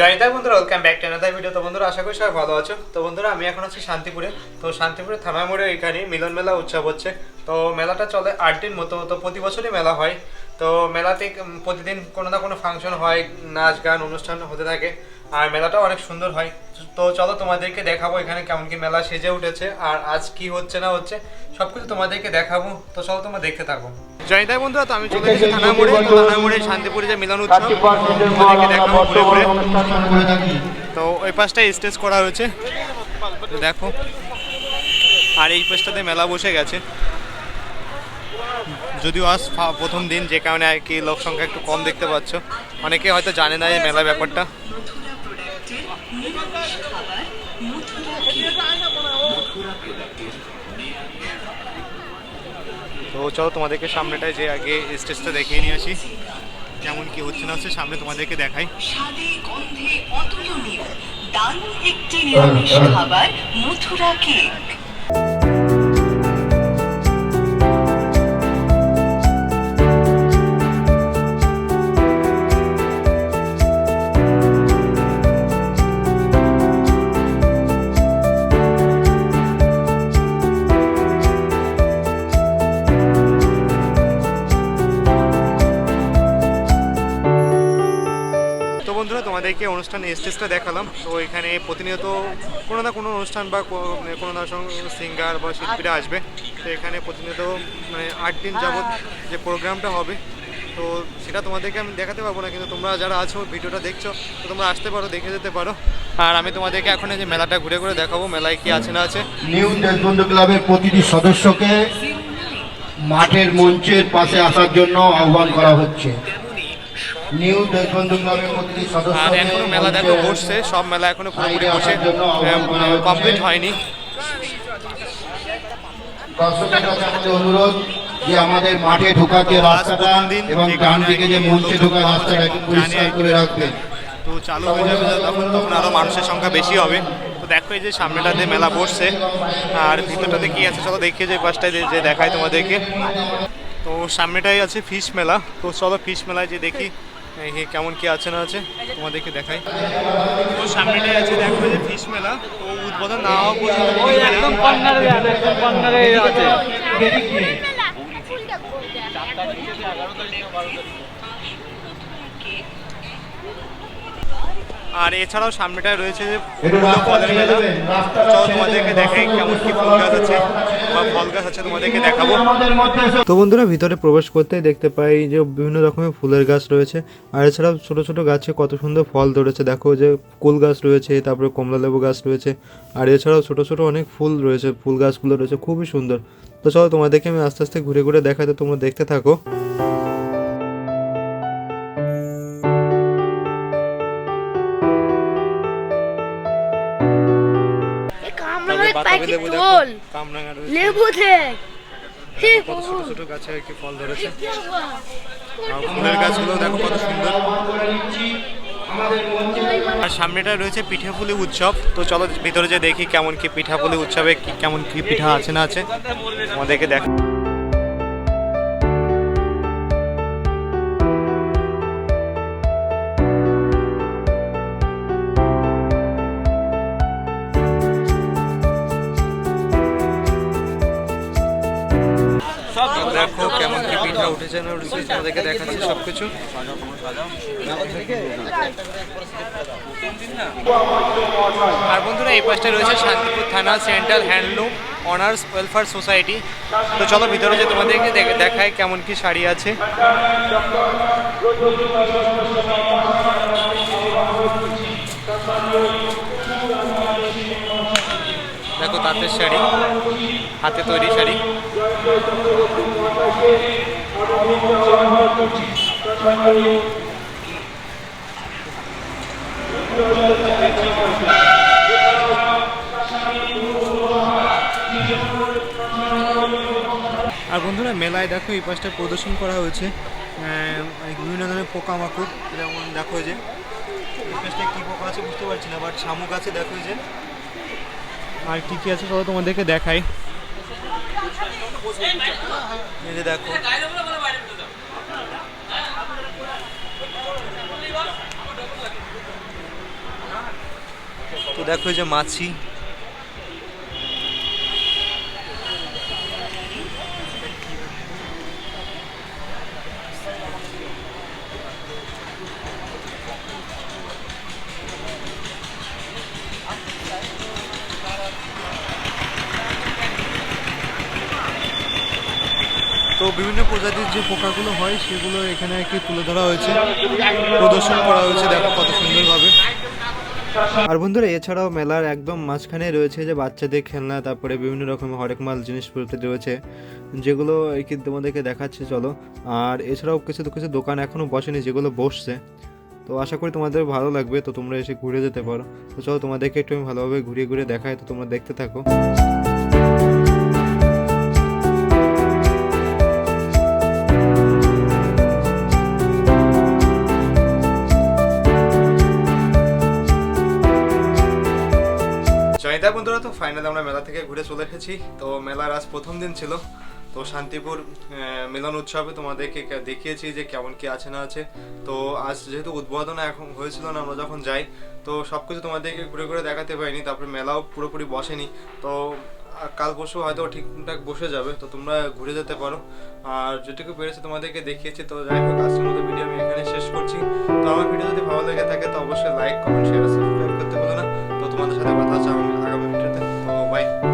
জয়িতা বন্ধুরা welcome back to another video তো বন্ধুরা, আশা করি সবাই ভালো আছো। তো বন্ধুরা, আমি এখন আছি শান্তিপুরে। তো শান্তিপুরে থানা মোড়ে এখানে মিলন মেলা উৎসব হচ্ছে। তো মেলাটা চলে আট দিন মতো, তো প্রতি বছরই মেলা হয়। তো মেলাতে প্রতিদিন কোনো না কোনো ফাংশন হয়, নাচ গান, অনুষ্ঠান হতে থাকে। আর মেলাটাও অনেক সুন্দর হয়। তো চলো তোমাদেরকে দেখাবো এখানে কেমন কি মেলা সেজে উঠেছে। আর আজ কি হচ্ছে না হচ্ছে সব কিছু তোমাদেরকে দেখাবো। তো চলো তোমরা দেখতে থাকো। জয়িতা বন্ধুরা তো আমি চলে এসেছি থানা মোড়ে তো থানা মোড়ে শান্তিপুরে যে মিলন উৎসব তোমাদেরকে দেখাবো ঘুরে ঘুরে তো ওই পাশটায় স্টেজ করা হয়েছে। দেখো আর এই পাশটাতে মেলা বসে গেছে। যদিও আজ প্রথম দিন যে কারণে আর কি লোক সংখ্যা একটু কম দেখতে পাচ্ছ। অনেকে হয়তো জানে না এই মেলা ব্যাপারটা। তো চলো তোমাদেরকে সামনেটায় যে আগে স্টেজটা দেখিয়ে নিয়ে আসি কেমন কি হচ্ছে না হচ্ছে সামনে তোমাদেরকে দেখাই। দারুণ একটি নিরামিষ খাবার মথুরা কেক। বন্ধুরা, তোমাদেরকে অনুষ্ঠানে স্টেজটা দেখালাম। তো এখানে প্রতিনিয়ত কোনো না কোনো অনুষ্ঠান বা মানে কোনো না সিঙ্গার বা শিল্পীরা আসবে। তো এখানে প্রতিনিয়ত মানে আট দিন যাবৎ যে প্রোগ্রামটা হবে, তো সেটা তোমাদেরকে আমি দেখাতে পারব না। কিন্তু তোমরা যারা আছো, ভিডিওটা দেখছ, তো তোমরা আসতে পারো, দেখে যেতে পারো। আর আমি তোমাদেরকে এখন যে মেলাটা ঘুরে ঘুরে দেখাবো, মেলায় কি আছে না আছে। নিউ দেশবন্ধু ক্লাবের প্রতিটি সদস্যকে মাঠের মঞ্চের পাশে আসার জন্য আহ্বান করা হচ্ছে নিউ দেশবন্ধু ক্লাবের প্রতিটি আর এখনও মেলা দেখো বসছে সব মেলা এখনও পুরোপুরি বসে। কমপ্লিট হয়নি। দর্শকের কাছে আমাদের অনুরোধ যে আমাদের মাঠে ঢোকার যে তো আজ রাস্তাটা এবং ডান দিকে যে মঞ্চে ঢোকার রাস্তাটা পরিষ্কার আর করে রাখবেন। তো চালু হয়ে যাবে তখন তখন আরও মানুষের সংখ্যা বেশি হবে। তো দেখো এই যে সামনেটাতে মেলা বসছে। আর ভিতরটাতে কি আছে চলো দেখিয়ে যে পাশটায় যে- দেখায় তোমাদেরকে। তো সামনেটাই আছে ফিশ মেলা। তো চলো ফিশ মেলায় যে দেখি কেমন কি আছে না আছে? তোমাদেরকে দেখাই। তো সামনেটাই আছে দেখো যে ফিশ মেলা। তো উদ্বোধন না হওয়া পর্যন্ত ওই একদম কর্নারে একদম কর্নারে আছে। আর এছাড়াও সামনেটায় রয়েছে যে ফলের মেলা। চলো তোমাদেরকে দেখাই কেমন কি ফুল গাছ আছে বা ফল গাছ আছে তোমাদেরকে দেখাবো। তো বন্ধুরা ভিতরে প্রবেশ করতেই দেখতে পাই যে বিভিন্ন রকমের ফুলের গাছ রয়েছে। আর এছাড়াও ছোট ছোট গাছে কত সুন্দর ফল ধরেছে। দেখো যে কুল গাছ রয়েছে তারপরে কমলা লেবু গাছ রয়েছে। আর এছাড়াও ছোট ছোট অনেক ফুল রয়েছে ফুল গাছগুলো রয়েছে। খুবই সুন্দর। তো চলো তোমাদেরকে আমি আস্তে আস্তে ঘুরে ঘুরে দেখাতে তোমরা দেখতে থাকো। তোল লেবু দেখ। কত ছোট ছোট গাছে আর কি ফল ধরেছে। গাছগুলো দেখো কত সুন্দর। আর সামনেটা রয়েছে পিঠাপুলি উৎসব। তো চলো ভিতরে যে দেখি কেমন কি পিঠাপুলি উৎসবে কি কেমন কি পিঠা আছে না আছে। আমাদেরকে দেখ দেখো কেমন কি উঠেছে না উঠেছে তোমাদেরকে দেখাচ্ছি সবকিছু। আর বন্ধুরা, এই পাশটা রয়েছে শান্তিপুর থানা central handloom honours welfare society. তো চলো ভিতরে যে তোমাদেরকে দেখ- দেখায় কেমন কি শাড়ি আছে। দেখো তাঁতের শাড়ি, হাতে তৈরি শাড়ি। আর বন্ধুরা, মেলায় দেখো এই পাশটা প্রদর্শন করা হয়েছে। বিভিন্ন ধরনের পোকামাকড়, যেমন দেখো যে, এই পাশটা কী পোকা আছে বুঝতে পারছি না বাট শামুক আছে, দেখো যে। আর কি কি আছে সবাই তোমাদেরকে দেখাই। দেখো। তো দেখো যে মাছি। তো বিভিন্ন প্রজাতির যে পোকাগুলো হয়, সেগুলো এখানে আর কি তুলে ধরা হয়েছে। প্রদর্শন করা হয়েছে, দেখো কত সুন্দরভাবে। আর বন্ধুরা, এছাড়াও মেলার একদম মাঝখানে রয়েছে যে বাচ্চাদের খেলনা, তারপরে বিভিন্ন রকমের হরেক মাল জিনিসপত্র রয়েছে, যেগুলো কি তোমাদেরকে দেখাচ্ছে, চলো। আর এছাড়াও কিছু কিছু দোকান এখনও বসেনি যেগুলো বসছে। তো আশা করি তোমাদের ভালো লাগবে, তো তোমরা এসে ঘুরে যেতে পারো। তো চলো তোমাদেরকে একটু আমি ভালোভাবে ঘুরিয়ে ঘুরিয়ে দেখাই, তো তোমরা দেখতে থাকো। জয়দা বন্ধুরা, তো ফাইনালি আমরা মেলা থেকে ঘুরে চলে এসেছি। তো মেলার আজ প্রথম দিন ছিল। তো শান্তিপুর মিলন উৎসবে তোমাদেরকে দেখিয়েছি যে কেমন কি আছে না আছে। তো আজ যেহেতু উদ্বোধন এখন হয়েছিল না, আমরা যখন যাই, তো সব কিছু তোমাদেরকে ঘুরে ঘুরে দেখাতে পারিনি। তারপরে মেলাও পুরোপুরি বসেনি। তো কাল পরশু হয়তো ঠিকঠাক বসে যাবে। তো তোমরা ঘুরে যেতে পারো। আর যেটুকু পেরেছি তোমাদেরকে দেখিয়েছি, তো যাই হোক, আজকের মতো ভিডিও আমি এখানে শেষ করছি। তো আমার ভিডিও যদি ভালো লেগে থাকে, তো অবশ্যই লাইক কমেন্ট শেয়ার সাবস্ক্রাইব করতে বলো না। তো তোমাদের সাথে কথা হচ্ছে は。